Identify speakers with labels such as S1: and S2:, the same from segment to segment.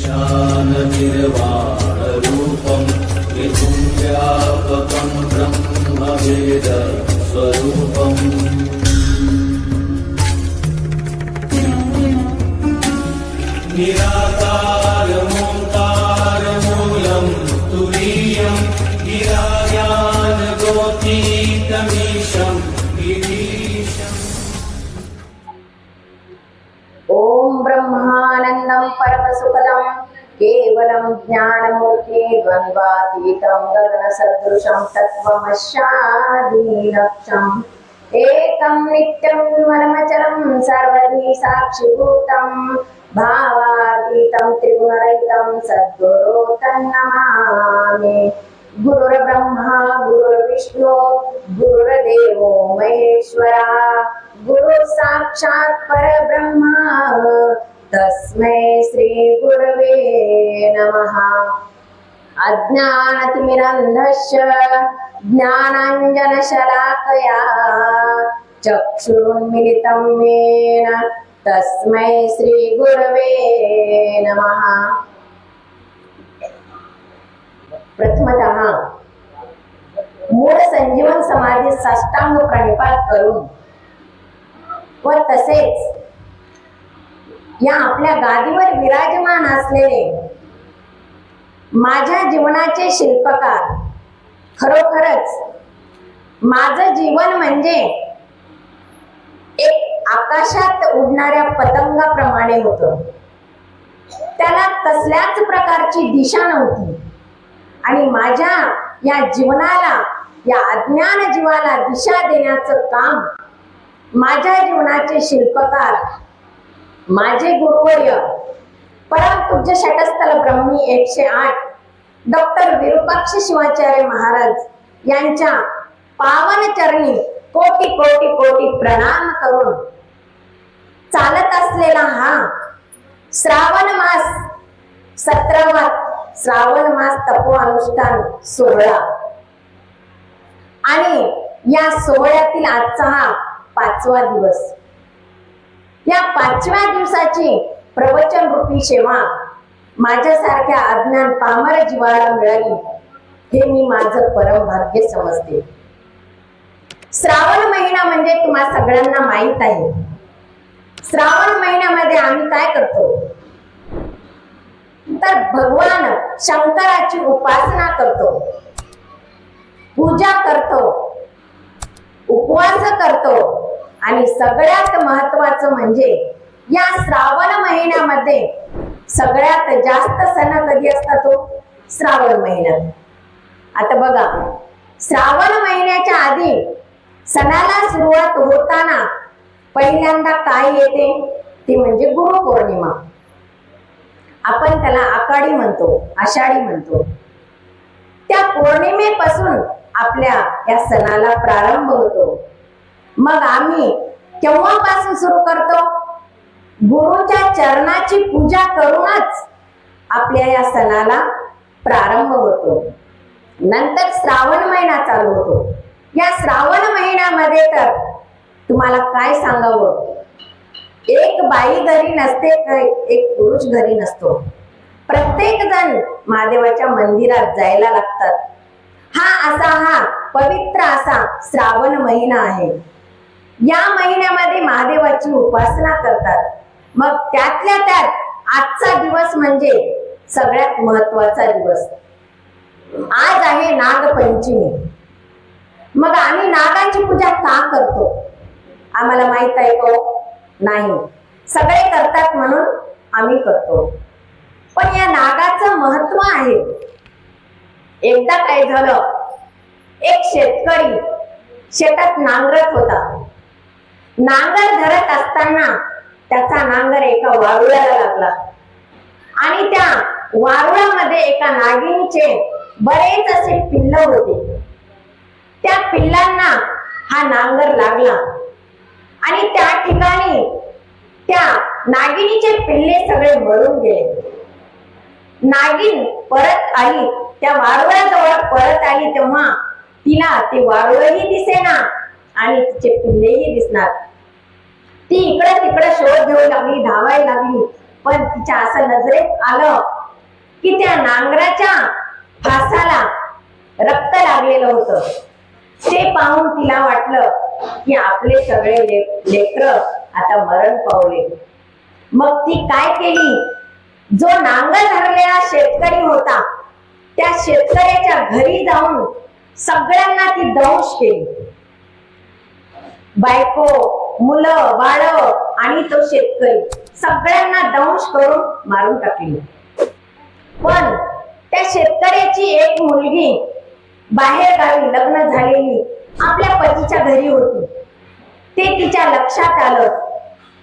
S1: ईशाननिर्वाणरूपं
S2: परमसुखदं केवलं ज्ञानमूर्ते द्वन्द्वातीतं गगनसदृशं तत्त्वमशादीलक्षम् एकं नित्यं मनमचलं सर्वधि साक्षिभूतम् भावातीतं त्रिगुणरहितं सद्गुरो तन्नमामि गुरुर्ब्रह्मा गुरुर्विष्णु गुरुर्देवो महेश्वरा। गुरु साक्षात् परब्रह्मा तस्मै श्रीगुरवे नमः। अज्ञानतिमिरन्धस्य ज्ञानाञ्जनशलाकया चक्षुरुन्मिलितं येन तस्मै श्रीगुरवे नमः। प्रथमतः मूळ संजीवन समाधी साष्टांग प्रणिपात करून व तसेच या आपल्या गादीवर विराजमान असलेले माझ्या जीवनाचे शिल्पकार. खरोखरच माझं जीवन म्हणजे एक आकाशात उडणाऱ्या पतंगाप्रमाणे होत. त्याला कसल्याच प्रकारची दिशा नव्हती. आणि माझ्या या जीवनाला या अज्ञान जीवाला दिशा देण्याचं काम माझ्या जीवनाचे शिल्पकार माझे गुरुवर्य परमपूज्य षटस्थल ब्रह्मी एकशे आठ डॉक्टर विरूपाक्ष शिवाचार्य महाराज यांच्या पावन चरणी कोटी कोटी कोटी प्रणाम करून चालत असलेला हा श्रावण मास सतरावा श्रावण मास तपो अनुष्ठान सोहळा. आणि या सोहळ्यातील आजचा हा पाचवा दिवस. या पाचव्या दिवसाची प्रवचन रूपी सेवा माझ्यासारख्या अज्ञान पामर जीवाला मिळाली हे मी माझं परम भाग्य समजते. श्रावण महिना म्हणजे तुम्हा सगळ्यांना माहीत आहे. श्रावण महिन्यामध्ये आम्ही काय करतो? तर भगवान शंकराची उपासना करतो. पूजा करतो. उपवास करतो. आणि सगळ्यात महत्वाचं म्हणजे या श्रावण महिन्यामध्ये सगळ्यात जास्त सण कधी असतात तो श्रावण महिन्यात आता बघा श्रावण महिन्याच्या आधी सणाला सुरुवात होताना पहिल्यांदा काय येते? ती म्हणजे गुरुपौर्णिमा आपण त्याला आकाडी म्हणतो आषाढी म्हणतो. त्या पौर्णिमेपासून आपल्या या सणाला प्रारंभ होतो. मग आम्ही केव्हापासून सुरू करतो? गुरुच्या चरणाची पूजा करूनच आपल्या या सणाला प्रारंभ होतो. नंतर श्रावण महिना चालू होतो. या श्रावण महिन्यामध्ये तर तुम्हाला काय सांगावं? एक बाई घरी नसते तर एक पुरुष घरी नसतो. प्रत्येक जण महादेवाच्या मंदिरात जायला लागतात. हा असा हा पवित्र असा श्रावण महिना आहे. या महिन्यामध्ये महादेवाची उपासना करतात. मग त्यातल्या त्यात आजचा दिवस म्हणजे सगळ्यात महत्त्वाचा दिवस. आज आहे नागपंचमी. मग आम्ही नागाची पूजा का करतो? आम्हाला माहीत आहे का हो? नाही. सगळे करतात म्हणून आम्ही करतो. पण या नागाचं महत्त्व आहे. एकदा काय झालं? एक शेतकरी शेतात नांगरत होता. नांगर धरत असताना त्याचा नांगर एका वारुळाला लागला. आणि त्या वारुळामध्ये एका नागिनीचे बरेच असे पिल्ल होते. त्या पिल्लांना हा नांगर लागला. आणि त्या ठिकाणी त्या नागिनीचे पिल्ले सगळे मरून गेले. नागिन परत आली त्या वारुळाजवळ परत आली तेव्हा तिला ते वारुळही दिसेना. आणि तिचे पिल्लेही दिसणार. ती इकडे तिकडे शोध घेऊ लागली धावायला लागली पण तिच्या असं नजरेत आलं की त्या नांगराच्या फासाला रक्त लागलेलं होतं. ते पाहून तिला वाटलं की आपले सगळे लेकर आता मरण पावले. मग ती काय केली? जो नांगर धरलेला शेतकरी होता त्या शेतकऱ्याच्या घरी जाऊन सगळ्यांना ती दंश केली. बायको मुलं बाळ आणि तो शेतकरी. सगळ्यांना दंश करून मारून टाकली. पण त्या शेतकऱ्याची एक मुलगी बाहेर गावी लग्न झालेली आपल्या पतीच्या घरी होती. ते तिच्या लक्षात आलं.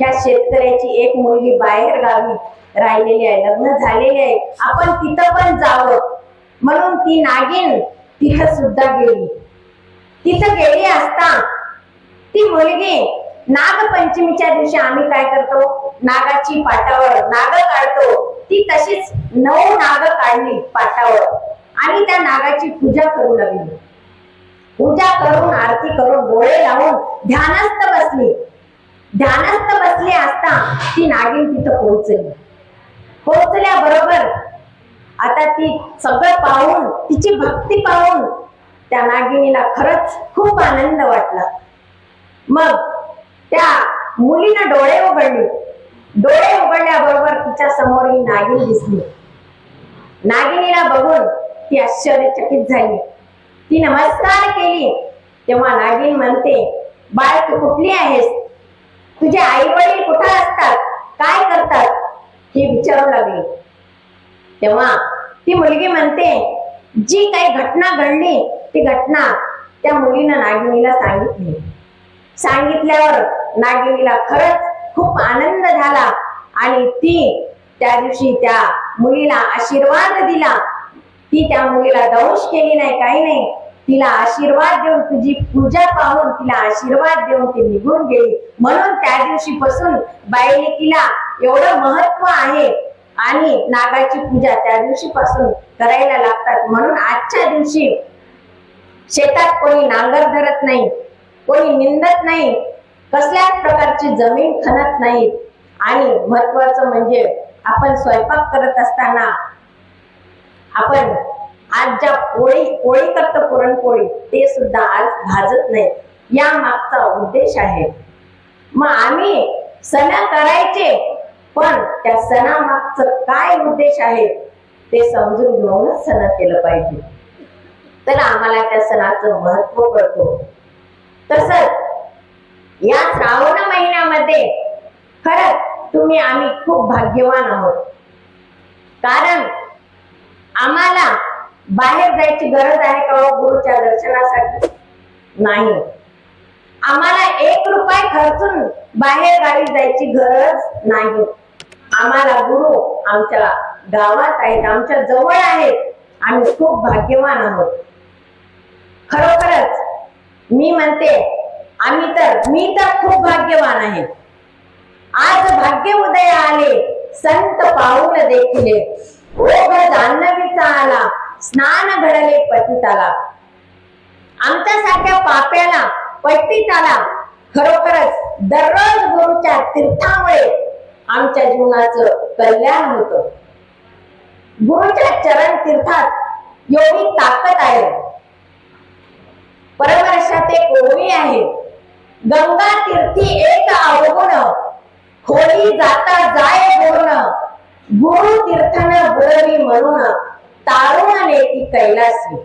S2: ह्या शेतकऱ्याची एक मुलगी बाहेर गावी राहिलेली आहे लग्न झालेली आहे. आपण तिथं पण जावं. म्हणून ती नागिन तिथं सुद्धा गेली. तिथं गेली असता ती मुलगी नागपंचमीच्या दिवशी आम्ही काय करतो? नागाची पाटावर नाग काढतो. ती तशीच नऊ नाग काढली पाटावर. आणि त्या नागाची पूजा करू लागली. पूजा करून आरती करून डोळे लावून ध्यानस्थ बसली. ध्यानस्थ बसली असता ती नागिन तिथं पोहोचली. पोहोचल्याबरोबर आता ती सगळं पाहून तिची भक्ती पाहून त्या नागिनीला खरंच खूप आनंद वाटला. मग त्या मुलीनं डोळे उघडले. डोळे उघडल्याबरोबर तिच्या समोर ही नागिन दिसली. नागिनीला बघून ती आश्चर्यचकित झाली. ती नमस्कार केली. तेव्हा नागिन म्हणते बाळ तू कुठली आहेस? तुझे आई वडील कुठं असतात? काय करतात? हे विचारू लागली. तेव्हा ती मुलगी म्हणते जी काही घटना घडली ती घटना त्या मुलीनं नागिनीला सांगितली. सांगितल्यावर नागिनीला खरंच खूप आनंद झाला. आणि ती त्या दिवशी त्या मुलीला आशीर्वाद दिला. ती त्या मुलीला दंश केली नाही काही नाही. तिला आशीर्वाद देऊन तुझी पूजा पाहून तिला आशीर्वाद देऊन ती निघून गेली. म्हणून त्या दिवशी पासून बायलेकीला एवढं महत्त्व आहे. आणि नागाची पूजा त्या दिवशी पासून करायला लागतात. म्हणून आजच्या दिवशी शेतात कोणी नांगर धरत नाही. कोणी निंदत नाही कसल्याच प्रकारची जमीन खणत नाही. आणि महत्वाचं म्हणजे आपण स्वयंपाक करत असताना आपण आज ज्या पोळी पोळी करतो पुरणपोळी ते सुद्धा आज भाजत नाही. या मागचा उद्देश आहे. मग आम्ही सण करायचे पण त्या सणामागचं काय उद्देश आहे ते समजून घेऊनच सण केलं पाहिजे. तर आम्हाला त्या सणाचं महत्त्व कळतो. तसंच या श्रावण महिन्यामध्ये खरंच तुम्ही आम्ही खूप भाग्यवान आहोत. कारण आम्हाला बाहेर जायची गरज आहे का हो गुरुच्या दर्शनासाठी? नाही. आम्हाला एक रुपये खर्चून बाहेर गावी जायची गरज नाही. आम्हाला गुरु आमच्या गावात आहेत आमच्या जवळ आहेत. आम्ही खूप भाग्यवान आहोत. खरोखरच मी म्हणते आम्ही तर मी तर खूप भाग्यवान आहे. आज भाग्य उदय आले संत पाऊल देखिले जान्हवीचा आला स्नान घडले पतिताला. आमच्यासारख्या पाप्याला पतिताला खरोखरच दररोज गुरुच्या तीर्थामुळे आमच्या जीवनाचं कल्याण होतं. गुरुच्या चरण तीर्थात एवढी ताकद आहे. परमर्षात एक ओवी आहे? गंगा तीर्थी एक अवगुण खोली जाता जाय गुण गुरु तीर्थन बुडवी म्हणून तारुण नेती कैलासी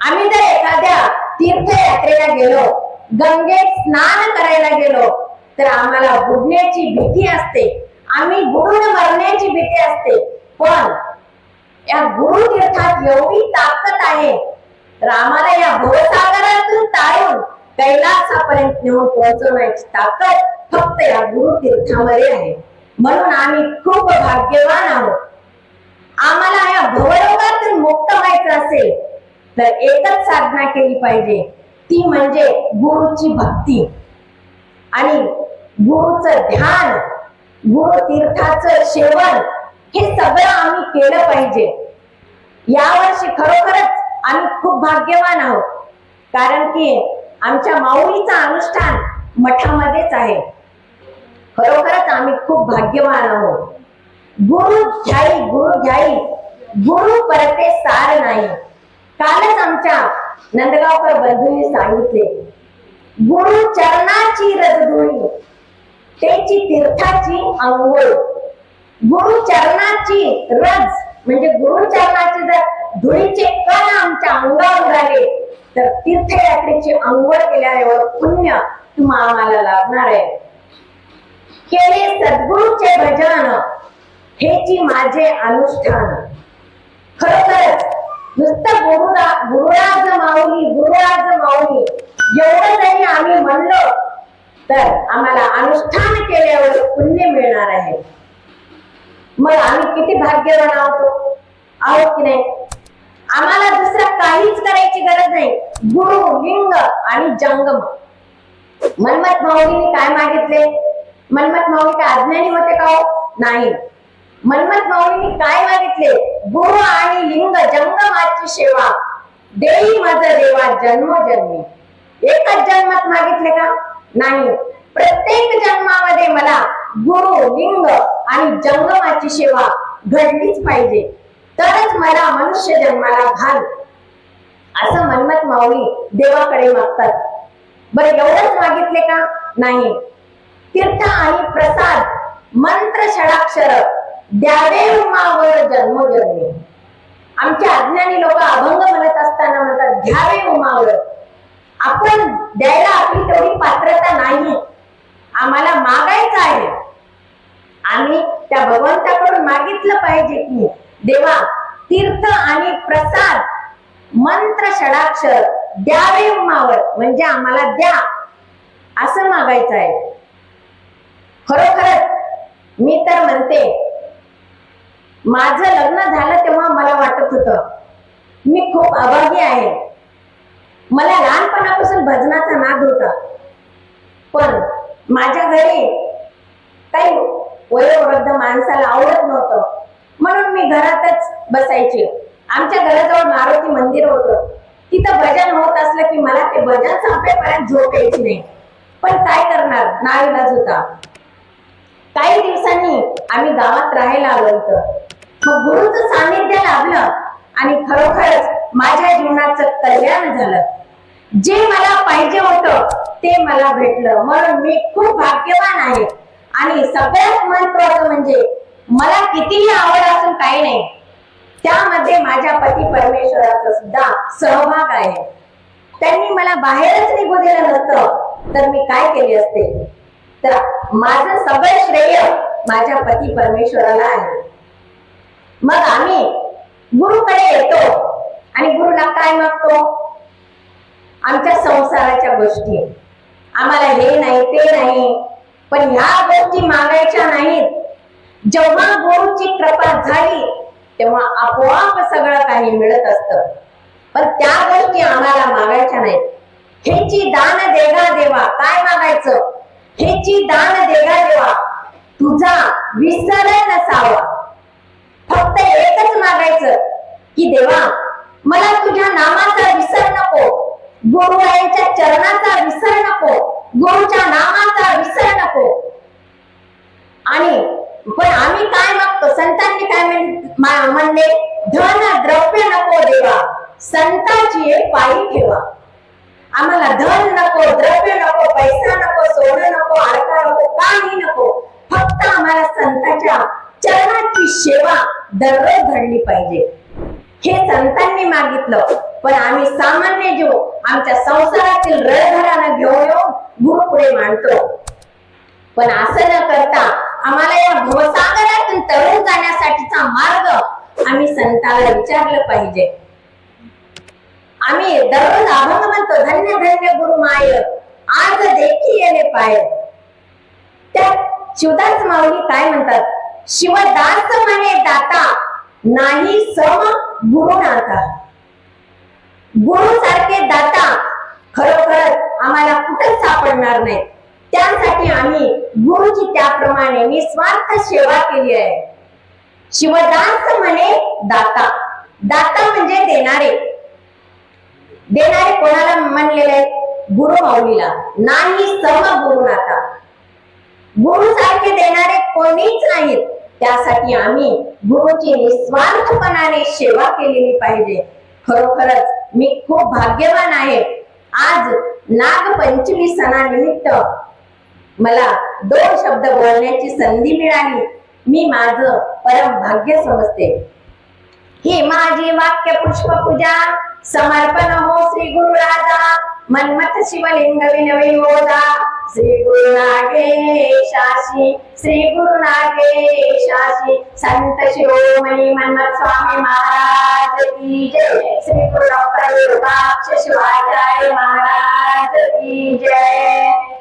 S2: आम्ही जर एखाद्या तीर्थयात्रेला गेलो गंगेत स्नान करायला गेलो तर आम्हाला बुडण्याची भीती असते. आम्ही बुडून मरण्याची भीती असते. पण या गुरु तीर्थात एवढी ताकद आहे तर आम्हाला या भवसागरातून ताळून कैलासापर्यंत नेऊन पोहोचवण्याची ताकद फक्त या गुरु तीर्थामध्ये आहे. म्हणून आम्ही खूप भाग्यवान आहोत. आम्हाला या भवरोगातून मुक्त व्हायचं असेल तर एकच साधना केली पाहिजे. ती म्हणजे गुरुची भक्ती. आणि गुरुचं ध्यान गुरु तीर्थाचं सेवन हे सगळं आम्ही केलं पाहिजे. यावर्षी खरोखरच आम्ही खूप भाग्यवान आहोत. कारण की आमच्या माऊलीचं अनुष्ठान मठामध्येच आहे. खरोखरच आम्ही खूप भाग्यवान आहोत. गुरु घ्याई गुरु घ्याई. गुरु परते सार नाही. कालच आमच्या नंदगावकर बंधूंनी सांगितले गुरु चरणाची रजधुळी त्याची तीर्थाची अंघोळ गुरु चरणाची रज म्हणजे गुरु चरणाची जर धुळीचे कण आमच्या अंगावर झाले तर तीर्थयात्रेची अंघोळ केल्यावर एवढं पुण्य तुम्हा आम्हाला लाभणार आहे. केले सद्गुरूचे भजन हेची माझे अनुष्ठान. खरोखरच नुसतं गुरुरा गुरुराज माऊली गुरुराज माऊली एवढं जरी आम्ही म्हणलो तर आम्हाला अनुष्ठान केल्यावर पुण्य मिळणार आहे. मग आम्ही किती भाग्यवान आहोत? आहोत की नाही? आम्हाला दुसरं काहीच करायची गरज नाही. गुरु लिंग आणि जंगम. मनमत माऊलीने काय मागितले? मनमत माऊली काय अज्ञानी होते का हो? नाही. मनमत माऊलीने काय मागितले? गुरु आणि लिंग जंगमाची सेवा. देई माझा देवा जन्म जन्मी एकच जन्मात मागितले का? नाही. प्रत्येक जन्मामध्ये मला गुरु लिंग आणि जंगमाची सेवा घडलीच पाहिजे. तरच मला मनुष्य जन्माला घाल असं मनमत माऊली देवाकडे मागतात. बरं एवढंच मागितले का? नाही. तीर्थ आणि प्रसाद मंत्र षडाक्षर द्यावे उमावर जन्म जन्मे. आमचे अज्ञानी लोक अभंग म्हणत असताना म्हणतात घ्यावे उमावर. आपण द्यायला आपली तेवढी पात्रता नाही. आम्हाला मागायचं आहे. आम्ही त्या भगवंताकडून मागितलं पाहिजे की देवा तीर्थ आणि प्रसाद मंत्र षडाक्षर द्यावे उमावर म्हणजे आम्हाला द्या असं मागायचं आहे. खरोखरच मी तर म्हणते माझं लग्न झालं तेव्हा मला वाटत होतं मी खूप अभागी आहे. मला लहानपणापासून भजनाचा नाद होता. पण माझ्या घरी काही वयोवृद्ध माणसाला आवडत नव्हतं. म्हणून मी घरातच बसायचे. आमच्या घराजवळ मारुती मंदिर होतं. तिथं भजन होत असलं की मला ते भजन संपेपर्यंत झोप यायची नाही. पण काय करणार? नाईलाज होता काही दिवसांनी आम्ही गावात राहायला आलो होतं मग गुरुचं सानिध्य लाभलं आणि खरोखरच माझ्या जीवनाचं कल्याण झालं. जे मला पाहिजे होतं ते मला भेटलं. म्हणून मी खूप भाग्यवान आहे. आणि सगळ्यात महत्वाचं म्हणजे मला कितीही आवड असून काही नाही त्यामध्ये माझ्या पती परमेश्वराचा सुद्धा सहभाग आहे. त्यांनी मला बाहेरच निघू दिलं नसतं तर मी काय केले असते? तर माझं सगळं श्रेय माझ्या पती परमेश्वराला आहे. मग आम्ही गुरुकडे येतो आणि गुरुला काय मागतो आमच्या संसाराच्या गोष्टी. आम्हाला हे नाही ते नाही पण ह्या गोष्टी मागायच्या नाहीत. जेव्हा गुरुची कृपा झाली तेव्हा आपोआप सगळं काही मिळत असतं. पण त्या गोष्टी आम्हाला मागायच्या नाहीत. हेची दान देगा देवा काय मागायचं? हेची दान देगा देवा तुझा विसर नसावा. फक्त एकच मागायचं की देवा मला तुझ्या नामाचा विसर नको. गुरुवायांच्या चरणाचा विसर नको. गुरुच्या नामाचा विसर नको. आणि पण आम्ही काय मागतो संतांनी काय म्हणले धन द्रव्य नको देवा. संताची एक पायी ठेवा. आम्हाला धन नको द्रव्य नको पैसा नको सोनं नको आरता नको काही नको. फक्त आम्हाला संताच्या चरणाची सेवा दररोज घडली पाहिजे. हे संतांनी मागितलं. पण आम्ही सामान्य जीव आमच्या संसारातील रळघरानं घेऊन येऊन गुरु पुढे मांडतो. पण असं न करता आम्हाला या भवसागरातून तरुण जाण्यासाठीचा मार्ग आम्ही संताला विचारलं पाहिजे. आम्ही दररोज अभंग म्हणतो धन्य धन्य गुरु माय आज देखी येणे पाय. त्या शिवदास माऊली काय म्हणतात? शिवदास म्हणे दाता नाही सम गुरुनाथा गुरु सारखे दाता खरोखरच आम्हाला कुठं सापडणार नाही त्यासाठी आम्ही गुरुजी त्याप्रमाणे निस्वार्थ सेवा केली आहे. शिवदास म्हणे दाता. दाता म्हणजे देणारे. देणारे कोणाला म्हणलेले आहेत गुरु माऊलीला. नाही सर्व गुरु नाता. गुरु सारखे देणारे कोणीच नाहीत. त्यासाठी आम्ही गुरुची निस्वार्थपणाने सेवा केलेली पाहिजे. खरोखरच मी खूप भाग्यवान आहे. आज नागपंचमी सणानिमित्त मला दोन शब्द बोलण्याची संधी मिळाली. मी माझं परम भाग्य समजते. ही माझी वाक्य पुष्प पूजा समर्पण हो श्री गुरु राजा मन्मथ शिवलिंग विनवी होता श्री गुरु नागेशाशी श्री गुरु नागेशाशी. संत शिरोमणी मन्मथ स्वामी महाराज की जय. श्री गुरु डॉक्टर शिवाचार्य महाराज की जय.